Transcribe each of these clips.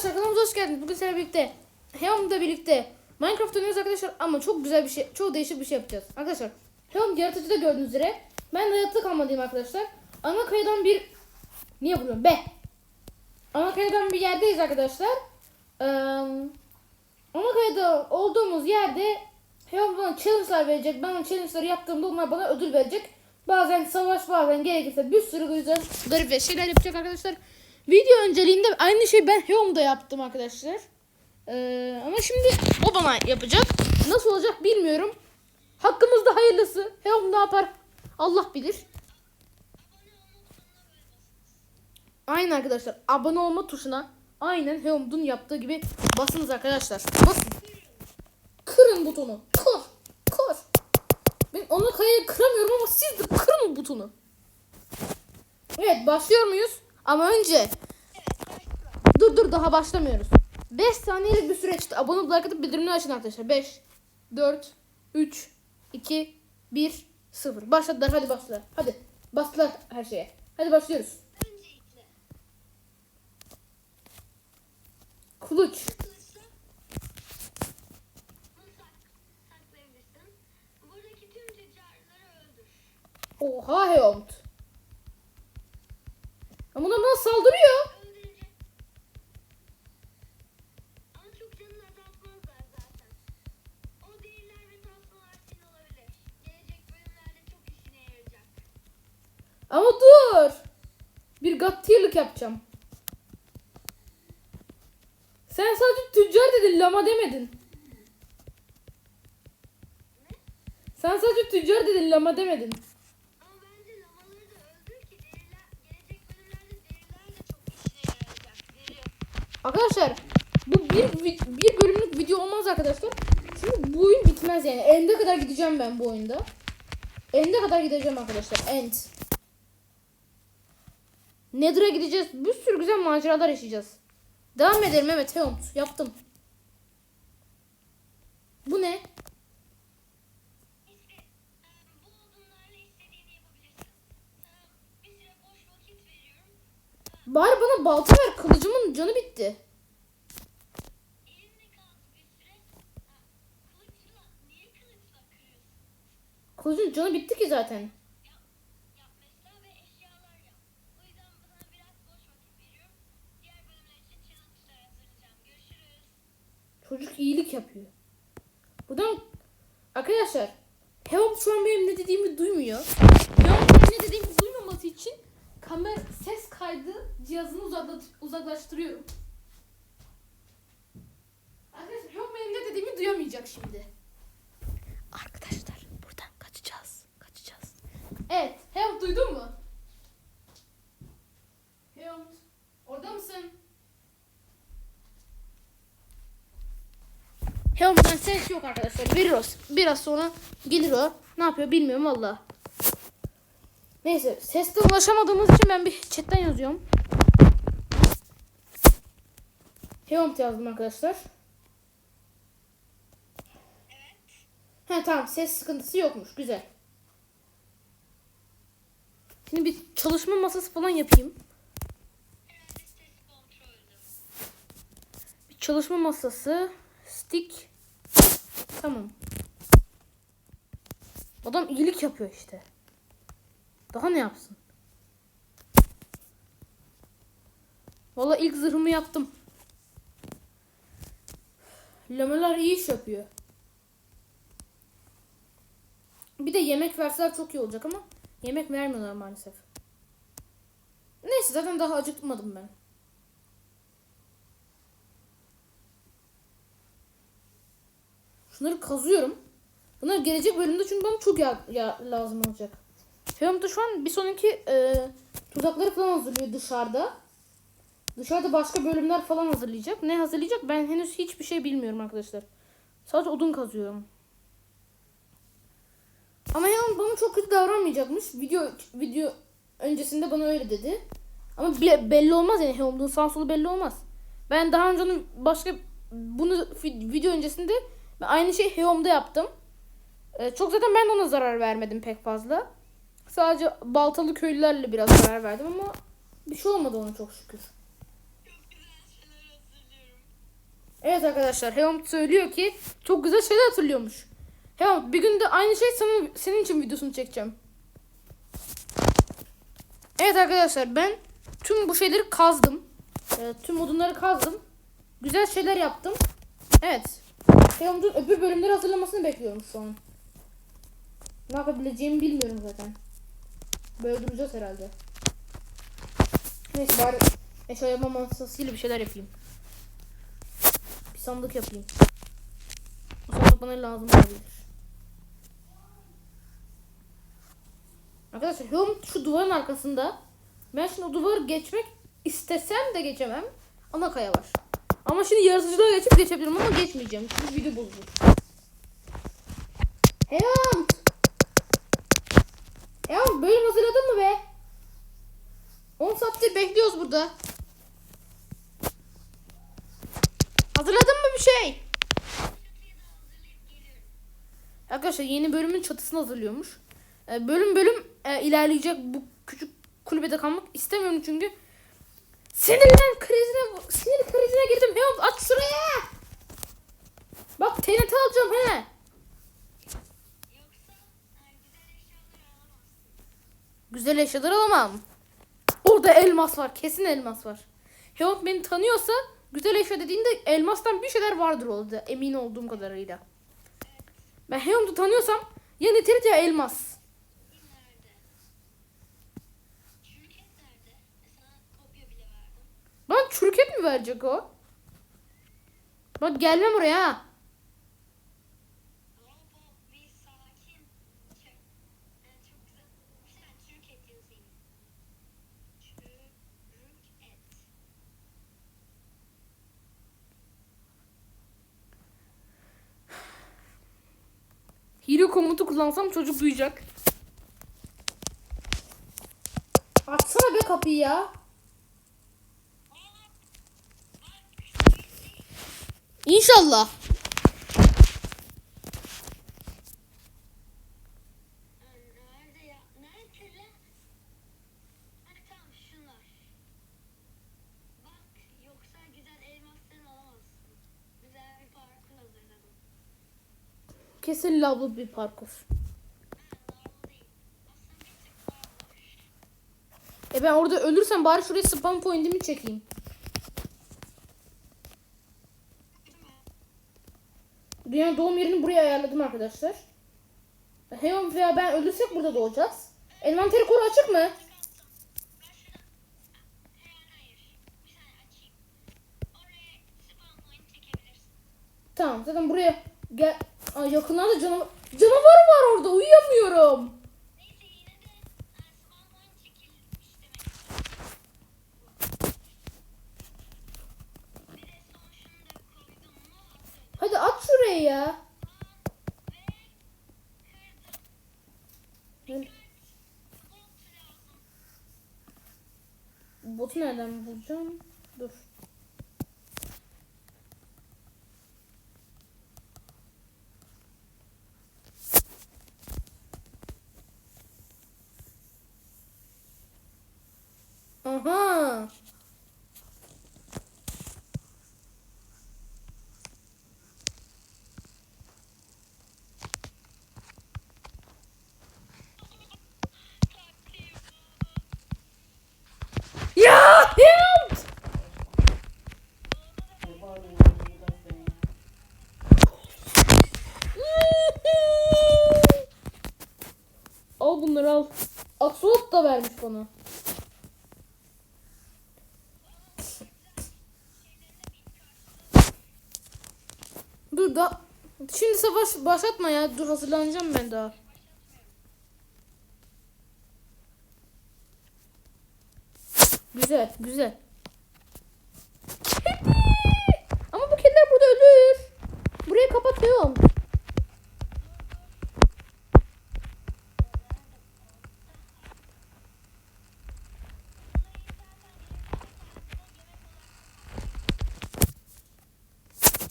Arkadaşlar kanalımıza hoş geldiniz. Bugün seninle birlikte Heom'da birlikte Minecraft oynuyoruz arkadaşlar ama çok güzel bir şey, çok değişik bir şey yapacağız. Arkadaşlar Heom yaratıcıda gördüğünüz üzere ben de yaratık almalıyım arkadaşlar. Ana kayadan bir niye vuruyorum be? Ana kayadan bir yerdeyiz arkadaşlar. Ee, ana kayada olduğumuz yerde Heom bana challenge'lar verecek. Ben o challenge'ları yaptığımda onlar bana ödül verecek. Bazen savaş bazen gerekirse bir sürü güzel garip şeyler yapacak arkadaşlar. Video önceliğinde aynı şeyi ben Heom'da yaptım arkadaşlar. Ee, ama şimdi o bana yapacak. Nasıl olacak bilmiyorum. Hakkımızda hayırlısı. Heom ne yapar? Allah bilir. Aynen arkadaşlar. Abone olma tuşuna aynen Heom'dun yaptığı gibi basınız arkadaşlar. Basın. Kırın butonu. Kır. Kır. Ben onu kayayı kıramıyorum ama siz de kırın butonu. Evet başlıyor muyuz? Ama önce Dur dur daha başlamıyoruz. 5 saniyelik bir süreçti. Abone olup like atıp bildirimleri açın arkadaşlar. 5 4 3 2 1 0. Başladılar hadi başla. Hadi. Bastılar her şeye. Hadi başlıyoruz. Öncelikle Kuluç. kılıçla bunu sak saklayabilirsin. Ama dur. Bir god tier'lık yapacağım. Sen sadece tüccar dedin lama demedin. Sen sadece tüccar dedin lama demedin. Arkadaşlar. Çünkü bu oyun bitmez yani. End'e kadar gideceğim ben bu oyunda. End'e kadar gideceğim arkadaşlar. End. Nether'a gideceğiz. Bir sürü güzel maceralar yaşayacağız. Devam edelim evet Heomt. Yaptım. Bu ne? Bari bana balta ver. Kılıcımın canı bitti. Elinde kaldı bir süre. Ha, kılıçla, niye kılıçla kırıyorsun? Kılıcın canı bitti ki zaten. Çocuk iyilik yapıyor. Buradan arkadaşlar Heop şu an benim ne dediğimi duymuyor. Benim ne dediğimi duymaması için kamera ses kaydı cihazını uzakla- uzaklaştırıyorum. Arkadaşlar Heop benim ne dediğimi duyamayacak şimdi. Arkadaşlar buradan kaçacağız. Kaçacağız. Evet. Heop duydun mu? Heop orada mısın? Helm'den ses yok arkadaşlar. Veriyoruz. Biraz sonra gelir o. Ne yapıyor bilmiyorum valla. Neyse sesle ulaşamadığımız için ben bir chatten yazıyorum. Helm yazdım arkadaşlar. Ha tamam ses sıkıntısı yokmuş. Güzel. Şimdi bir çalışma masası falan yapayım. Bir çalışma masası. Stick. Tamam. Adam iyilik yapıyor işte. Daha ne yapsın? Valla ilk zırhımı yaptım. Lameler iyi iş yapıyor. Bir de yemek verseler çok iyi olacak ama yemek vermiyorlar maalesef. Neyse zaten daha acıkmadım ben. Şunları kazıyorum. Bunlar gelecek bölümde çünkü bana çok ya, ya lazım olacak. Filmde şu an bir sonraki e, tuzakları falan hazırlıyor dışarıda. Dışarıda başka bölümler falan hazırlayacak. Ne hazırlayacak ben henüz hiçbir şey bilmiyorum arkadaşlar. Sadece odun kazıyorum. Ama yani bana çok kötü davranmayacakmış. Video video öncesinde bana öyle dedi. Ama bile, belli olmaz yani Helm'un sağ solu belli olmaz. Ben daha önce onun başka bunu video öncesinde ben aynı şeyi Heom'da yaptım. Ee, çok zaten ben ona zarar vermedim pek fazla. Sadece baltalı köylülerle biraz zarar verdim ama bir şey olmadı ona çok şükür. Evet arkadaşlar Heon söylüyor ki çok güzel şeyler hatırlıyormuş. Heon bir gün de aynı şey senin, senin için videosunu çekeceğim. Evet arkadaşlar ben tüm bu şeyleri kazdım. Ee, tüm odunları kazdım. Güzel şeyler yaptım. Evet. Heon'un öbür bölümleri hazırlamasını bekliyorum şu an. Ne yapabileceğimi bilmiyorum zaten. Böyle duracağız herhalde. Neyse bari eşya yapma masasıyla bir şeyler yapayım. Bir sandık yapayım. Bu sandık bana lazım olabilir. Arkadaşlar Home şu duvarın arkasında. Ben şimdi o duvarı geçmek istesem de geçemem. Ana kaya var. Ama şimdi yaratıcılığa geçip geçebilirim ama geçmeyeceğim. Çünkü video bozulur. Heyam! Heyam bölüm hazırladın mı be? 10 saattir bekliyoruz burada. Hazırladın mı bir şey? Arkadaşlar yeni bölümün çatısını hazırlıyormuş. Ee, bölüm bölüm e, ilerleyecek bu küçük kulübede kalmak istemiyorum çünkü sinirden krizine sinir krizine girdim. Hemen aç şuraya. Bak TNT alacağım he. Güzel eşyalar alamam. Orada elmas var. Kesin elmas var. Heon beni tanıyorsa güzel eşya dediğinde elmastan bir şeyler vardır orada. Emin olduğum kadarıyla. Ben Heon'u tanıyorsam ya niterit ya elmas. Nerede? Şirket nerede? E, Sana kopya bile Bana çürüket mi verecek o? Bak gelmem oraya ha. E. Hero komutu kullansam çocuk duyacak. Açsana be kapıyı ya. İnşallah. E, Nerede ya? Nerede lan? Ha tamam şunlar. Bak yoksa güzel elmasları alamazsın. Güzel bir parkur hazırladım. Kesin lavlı bir parkur. Ha normal değil. Aslında bir tık daha var. E ben orada ölürsem bari şuraya spam point'imi çekeyim. Dünyanın doğum yerini buraya ayarladım arkadaşlar. Heon veya ben ölürsek burada doğacağız. Envanteri koru açık mı? Tamam zaten buraya gel. Aa, yakınlarda canavar, canavar var orada uyuyamıyorum. Aç şurayı ya. Botu nereden bulacağım? Dur. Aha. Ya! Help! al bunları al. Aksolot da vermiş bana. Dur da şimdi savaş başlatma ya. Dur hazırlanacağım ben daha. Güzel, güzel. Kedi! Ama bu kediler burada ölür. Burayı kapatıyorum.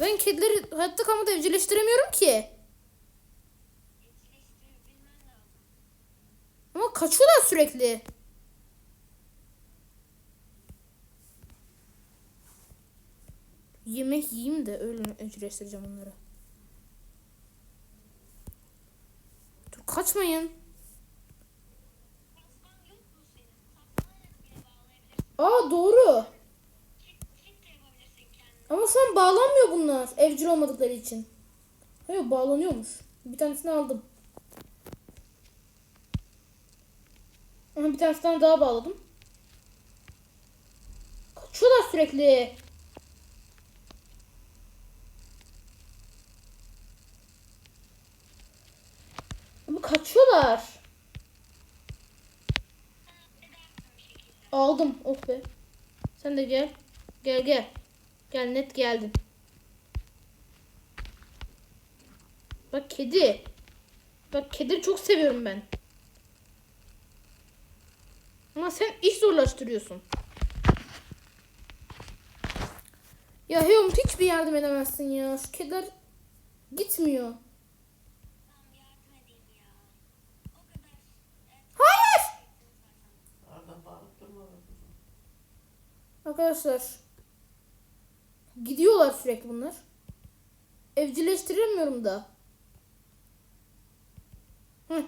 Ben kedileri hayatta kalmada evcilleştiremiyorum ki. Ama kaçıyorlar sürekli. Yemek yiyeyim de öyle evcilleştireceğim onları. Dur kaçmayın. Aa doğru. Ama şu an bağlanmıyor bunlar evcil olmadıkları için. Hayır bağlanıyormuş. Bir tanesini aldım. Bir tanesini daha bağladım. Kaçıyorlar sürekli. Ama kaçıyorlar. Aldım. Oh be. Sen de gel. Gel gel. Gel net geldin. Bak kedi. Bak kedi çok seviyorum ben. Ama sen iş zorlaştırıyorsun. Ya Heyom hiçbir yardım edemezsin ya. Şu kediler gitmiyor. Hayır. Arkadaşlar. Gidiyorlar sürekli bunlar. Evcilleştiremiyorum da. Heh,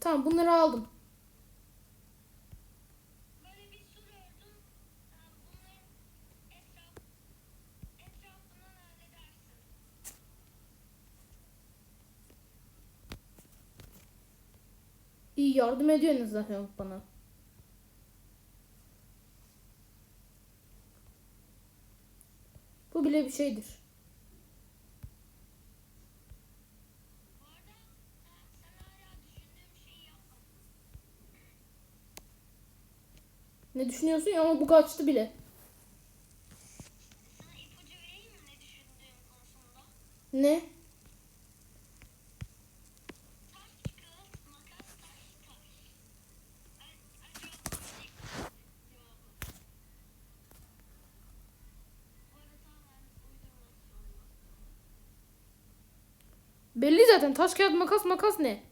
tamam bunları aldım. Bir sur ördüm. Ha, Bunların etraf, etrafından halledersin. İyi yardım ediyor en azından Heyom bana. Bu bile bir şeydir. Ne düşünüyorsun ya ama bu kaçtı bile. Sana ipucu vereyim mi ne düşündüğüm konusunda? Ne? Taş, kağıt, makas, taş, taş. Ay- Acaba bu ne? Cevabı. Bu arada tamamen uydurmak zorunda. Belli zaten taş kağıt makas makas ne?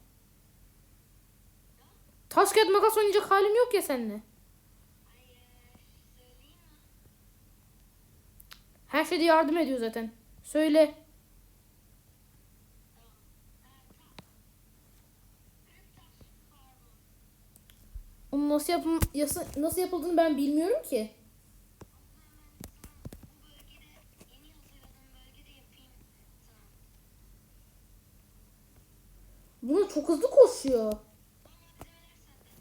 Taş kağıt makas oynayacak halim yok ya seninle. Her şeyde yardım ediyor zaten. Söyle. Onun nasıl, yasa- nasıl yapıldığını ben bilmiyorum ki. Bu bölgede yeni hazırladığım bölgede yapayım sana. Buna çok hızlı koşuyor.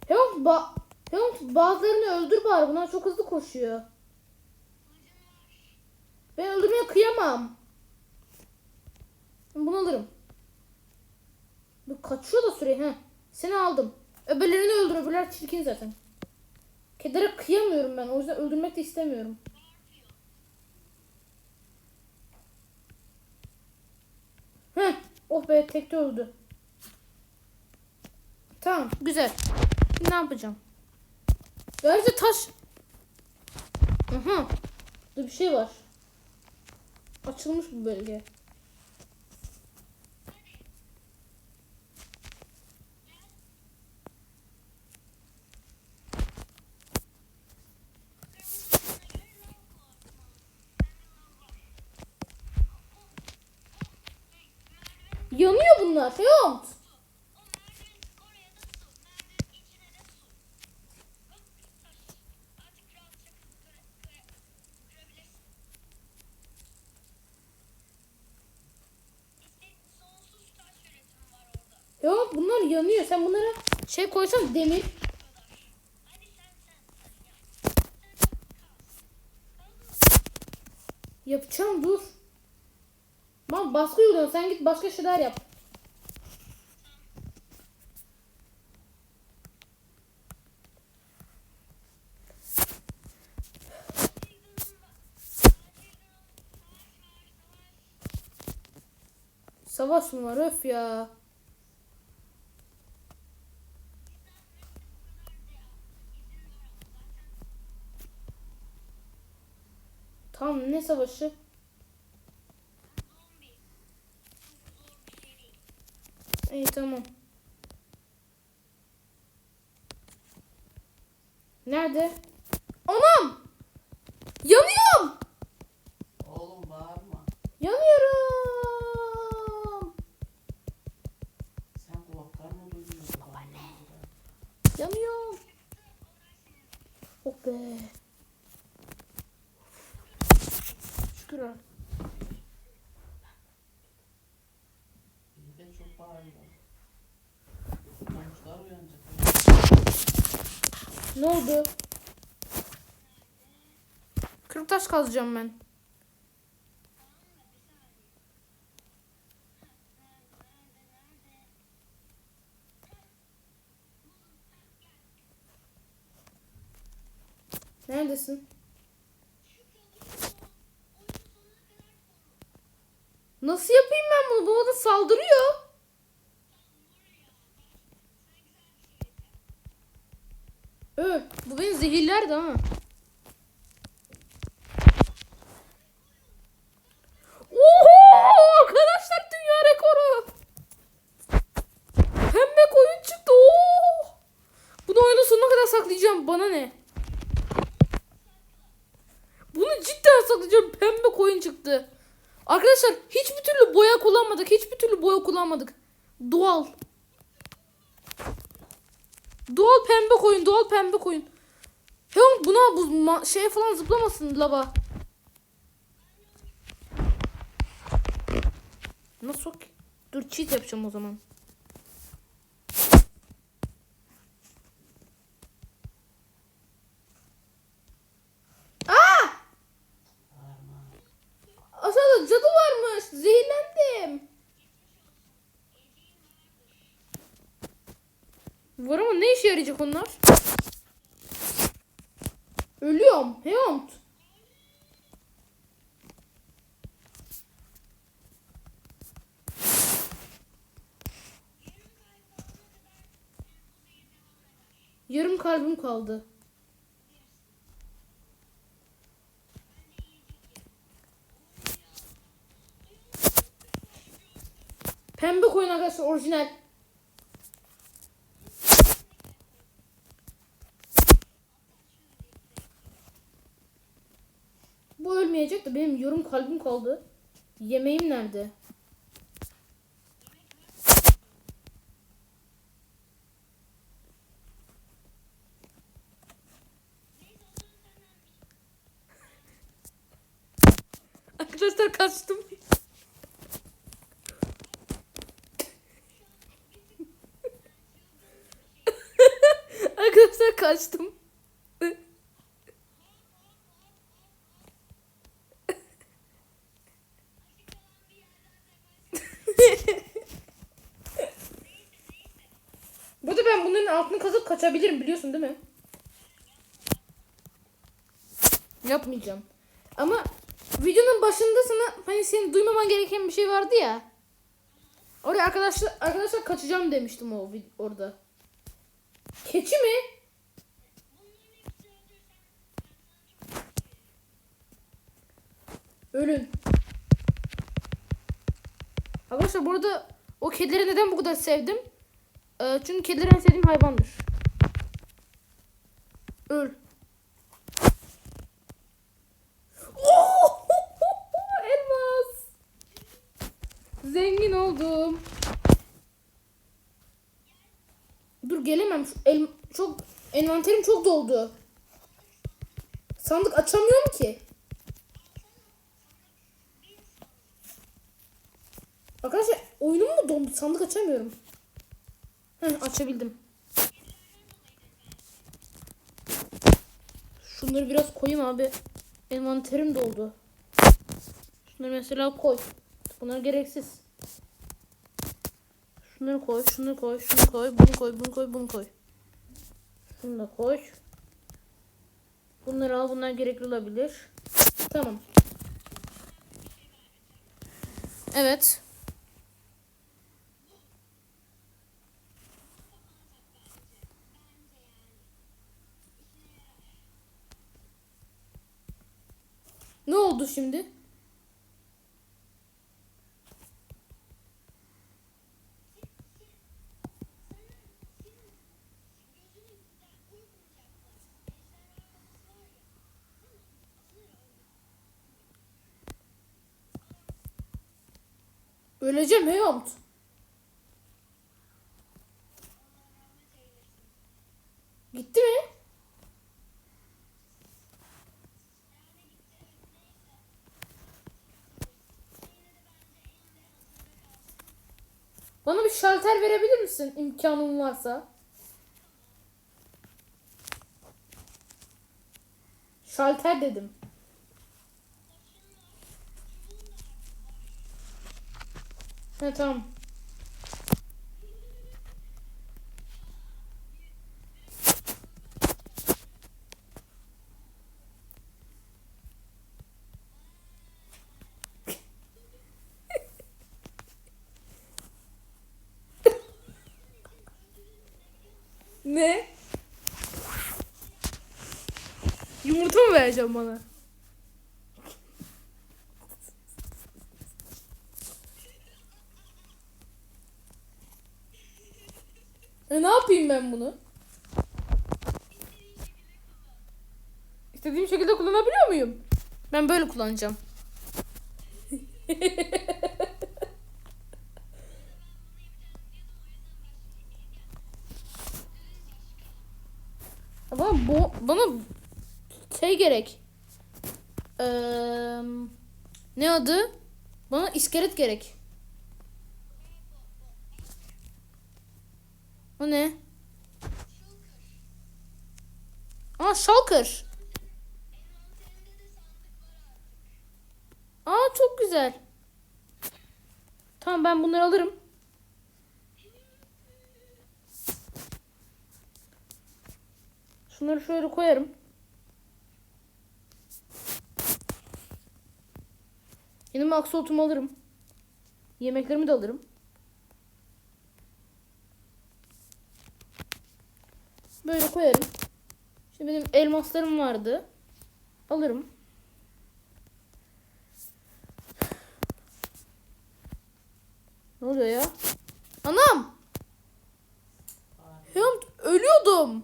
Heon, ba Heon bazılarını öldür bari. Bunlar çok hızlı koşuyor. Ben öldürmeye kıyamam. Bunu alırım. Bu kaçıyor da süre. Heh. Seni aldım. Öbürlerini öldür. Öbürler çirkin zaten. Kedere kıyamıyorum ben. O yüzden öldürmek de istemiyorum. Heh. Oh be tekte öldü. Tamam güzel. Ne yapacağım? Gerçi taş. Aha. Burada bir şey var. Açılmış bu bölge. Yanıyor bunlar. Şey oldu. O merdiven oraya da su. Merdivenin içine de su. Bak taş. Artık rahatça kıra, kıra, kırabilirsin. İşte sonsuz taş üretimi var orada. Yok bunlar yanıyor. Sen bunlara şey koysan demir. Bu kadar. Hadi sen sen sen yap. Sen kaz. Kaz mı? Yapacağım dur. Ben baskı uyguluyorum. Sen git başka şeyler yap. Savaş mı var öf ya. Tamam ne savaşı? İyi tamam. Nerede? Anam! Yanıyorum! Oğlum Bağırma. Yanıyorum. Sen kulaklarını duyuyorsun. Yanıyorum. Oh be. Şükür ha. İyi de çok bağırıyor. Komşular uyanacak. Ne oldu? Kırık taş kazacağım ben. Neredesin? Nasıl yapayım ben bunu? Bu bana saldırıyor. Ö, bu beni zehirlerdi ha. Oho! Arkadaşlar dünya rekoru. Pembe koyun çıktı. Oo! Bunu oyunun sonuna kadar saklayacağım. Bana ne? Bunu cidden saklayacağım. Pembe koyun çıktı. Arkadaşlar hiçbir türlü boya kullanmadık. Hiçbir türlü boya kullanmadık. Doğal. Doğal pembe koyun. Doğal pembe koyun. Heon buna bu şey falan zıplamasın lava. Nasıl? Dur cheat yapacağım o zaman. Aa! Bağırma. Aşağıda cadı varmış. Zehirlendim. Var ama ne işe yarayacak onlar? Ölüyorum. Heyont. Yarım kalbim kaldı. Pembe koyun arkadaşlar orijinal. Ölmeyecek de benim yarım kalbim kaldı. Yemeğim nerede? Arkadaşlar kaçtım. Arkadaşlar kaçtım. Ben bunların altını kazıp kaçabilirim biliyorsun değil mi? Yapmayacağım. Ama videonun başında sana hani senin duymaman gereken bir şey vardı ya. Oraya arkadaşlar arkadaşlar kaçacağım demiştim o orada. Keçi mi? Ölün. Arkadaşlar burada o kedileri neden bu kadar sevdim? Ee, çünkü kedileri en sevdiğim hayvandır. Öl. Oh! Elmas. Zengin oldum. Dur gelemem. El, çok envanterim çok doldu. Sandık açamıyorum ki. Arkadaşlar oyunum mu dondu? Sandık açamıyorum. Heh, açabildim. Şunları biraz koyayım abi. Envanterim doldu. Şunları mesela koy. Bunlar gereksiz. Şunları koy, şunu koy, şunu koy, bunu koy, bunu koy, bunu koy. Şunu da koy. Bunları al, bunlar gerekli olabilir. Tamam. Evet. oldu şimdi? Öleceğim Heyomut. Bana bir şalter verebilir misin imkanın varsa? Şalter dedim. He tamam. Ne? Yumurta mı vereceğim bana? E ne yapayım ben bunu? İstediğim şekilde kullanabiliyor muyum? Ben böyle kullanacağım. Bana bu bana şey gerek. Eee, ne adı? Bana iskelet gerek. O ne? Aa Shulker. Aa çok güzel. Tamam ben bunları alırım. Şunları şöyle koyarım. Yanıma aksoltumu alırım. Yemeklerimi de alırım. Böyle koyarım. Şimdi benim elmaslarım vardı. Alırım. Ne oluyor ya? Anam! Helmut ölüyordum.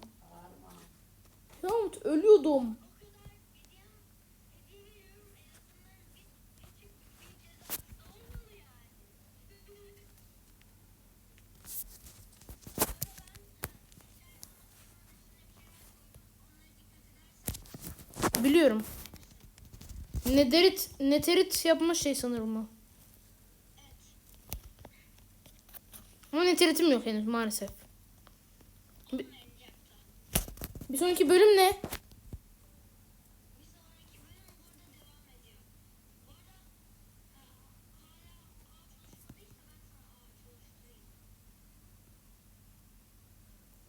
Helmut ölüyordum. Biliyorum. Nederit, neterit yapma şey sanırım o. Ama neteritim yok henüz maalesef. Bir, bir sonraki bölüm ne?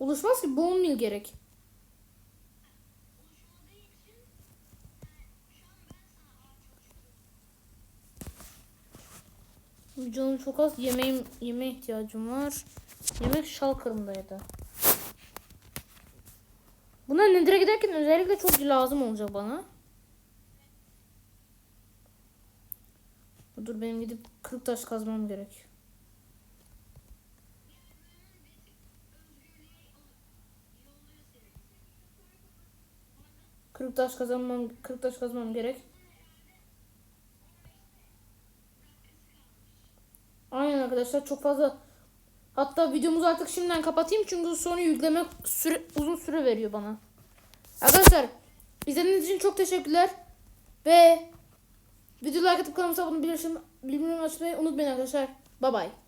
Oluşmaz ki bone meal gerek. Canım çok az yemeğim yemeğe ihtiyacım var. Yemek şalkırımdaydı. Bunlar Nether'a giderken özellikle çok lazım olacak bana. Dur benim gidip kırık taş kazmam gerek. Kırık taş kazanmam, kırık taş kazmam gerek. Aynen arkadaşlar çok fazla hatta videomuzu artık şimdiden kapatayım çünkü sonra yükleme süre, uzun süre veriyor bana. Arkadaşlar izlediğiniz için çok teşekkürler ve video like atıp kanalıma abone bildirim açmayı unutmayın arkadaşlar. Bye bye.